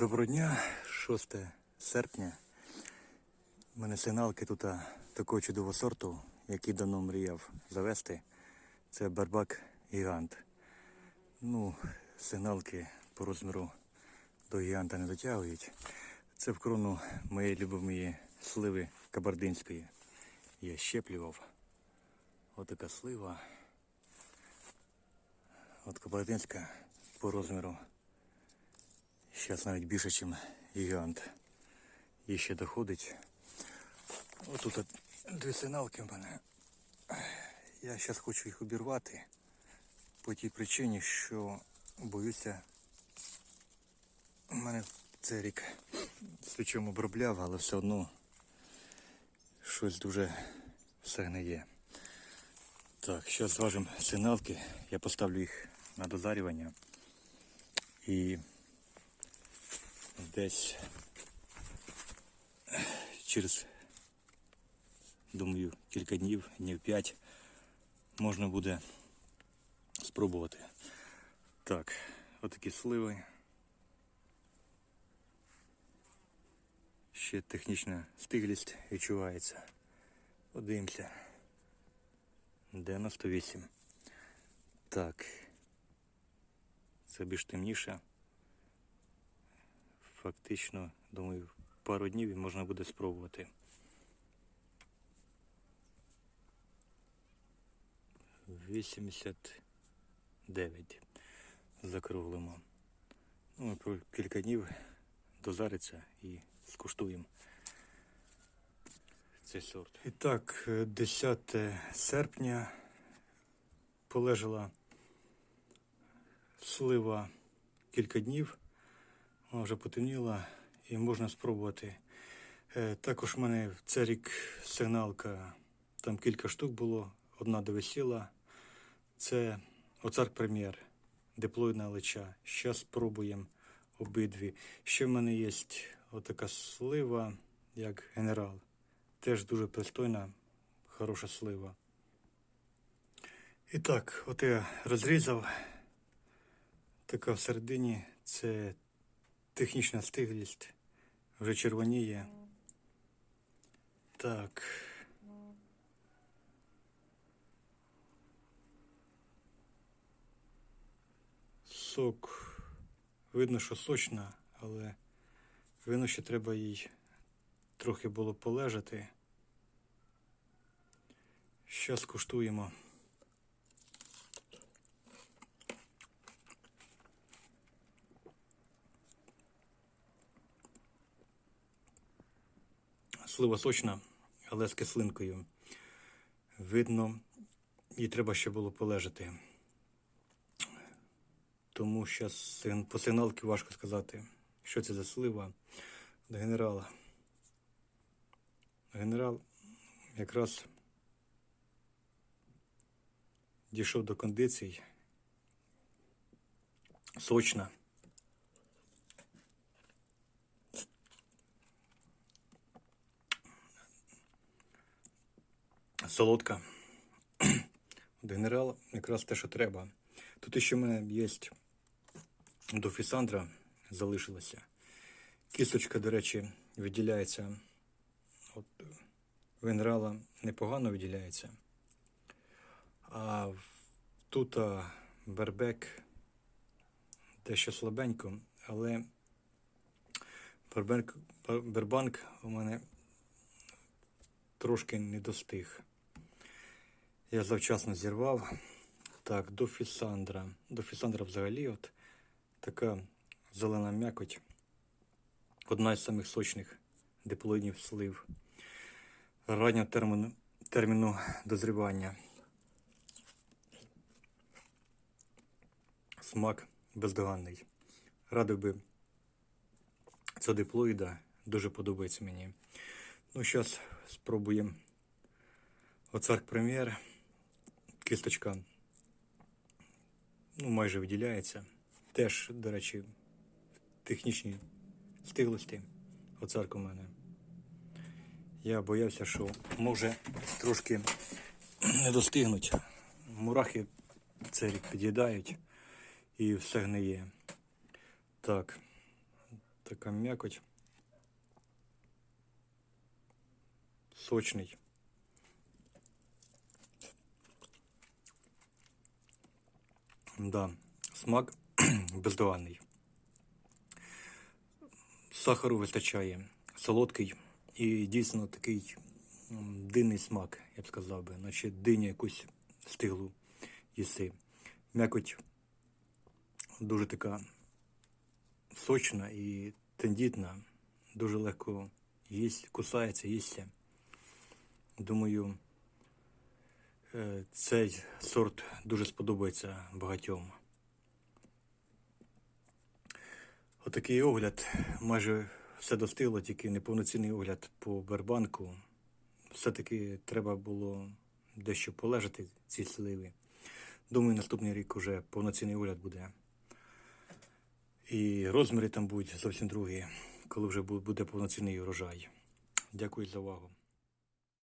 Доброго дня, 6 серпня. У мене сигналки тут такого чудового сорту, який давно мріяв завести. Це барбак гігант. Ну, сигналки по розміру до гіганта не дотягують. Це в крону моєї любимої сливи кабардинської. Я щеплював. Отака слива. От кабардинська по розміру. Зараз навіть більше, ніж гігант. І ще доходить. Отут от дві сигналки в мене. Я зараз хочу їх обірвати по тій причині, що боюся. У мене цей рік свічом обробляв, але все одно щось дуже все гниє. Так, зараз зважимо сигналки. Я поставлю їх на дозарювання. І десь через, думаю, кілька днів, днів 5 можна буде спробувати. Так, отакі сливи. Ще технічна стиглість відчувається. Подивимося. 98. Так. Це більш темніше. Фактично, думаю, пару днів і можна буде спробувати. Вісімдесят дев'ять закруглимо. Ну, про кілька днів дозариться і скуштуємо цей сорт. І так, е, 10 серпня полежала слива кілька днів. Вона вже потемніла і можна спробувати. Е, Також в мене в цей рік сигналка, там кілька штук було, одна довисіла. Це Оцарк Прем'єр, диплоїдна лича. Зараз спробуємо обидві. Ще в мене є отака слива, як генерал. Теж дуже пристойна, хороша слива. І так, от я розрізав. Така всередині це технічна стиглість. Вже червоніє. Так. Сок. Видно, що сочна, але видно, що треба їй трохи було полежати. Щас куштуємо. Слива сочна, але з кислинкою. Видно, їй треба ще було полежати. Тому зараз по сигналки важко сказати, що це за слива до генерала. Генерал якраз дійшов до кондицій. Сочна. Солодка. От Генерал якраз те, що треба. Тут ще в мене є до фісандра залишилося. Кісточка, до речі, виділяється. От в генерала непогано виділяється. А тут а, бербек дещо слабенько, але бербек, бербанк у мене трошки не достиг. Я завчасно зірвав. Так, до фісандра. До фісандра взагалі от така зелена м'якоть. Одна із самих сочних диплоїдів слив. Раннього терміну, терміну дозрівання. Смак бездоганний. Радив би цього диплоїда. Дуже подобається мені. Ну, зараз спробуємо оцарк прем'єр. Кісточка ну, майже виділяється. Теж, до речі, в технічній стиглості оцарк у мене. Я боявся, що може трошки не достигнуть. Мурахи цей рік під'їдають і все гниє. Так, Така м'якоть. Сочний. Да, смак бездоганний. Сахару вистачає, солодкий і дійсно такий динний смак, я б сказав би, наче диню якусь стиглу їси. М'якоть дуже така сочна і тендітна, дуже легко їсть, кусається, їсться. Думаю, цей сорт дуже сподобається багатьом. Отакий огляд. Майже все достигло, тільки неповноцінний огляд по Бербанку. Все-таки треба було дещо полежати ці сливи. Думаю, наступний рік уже повноцінний огляд буде. І розміри там будуть зовсім другі, коли вже буде повноцінний урожай. Дякую за увагу.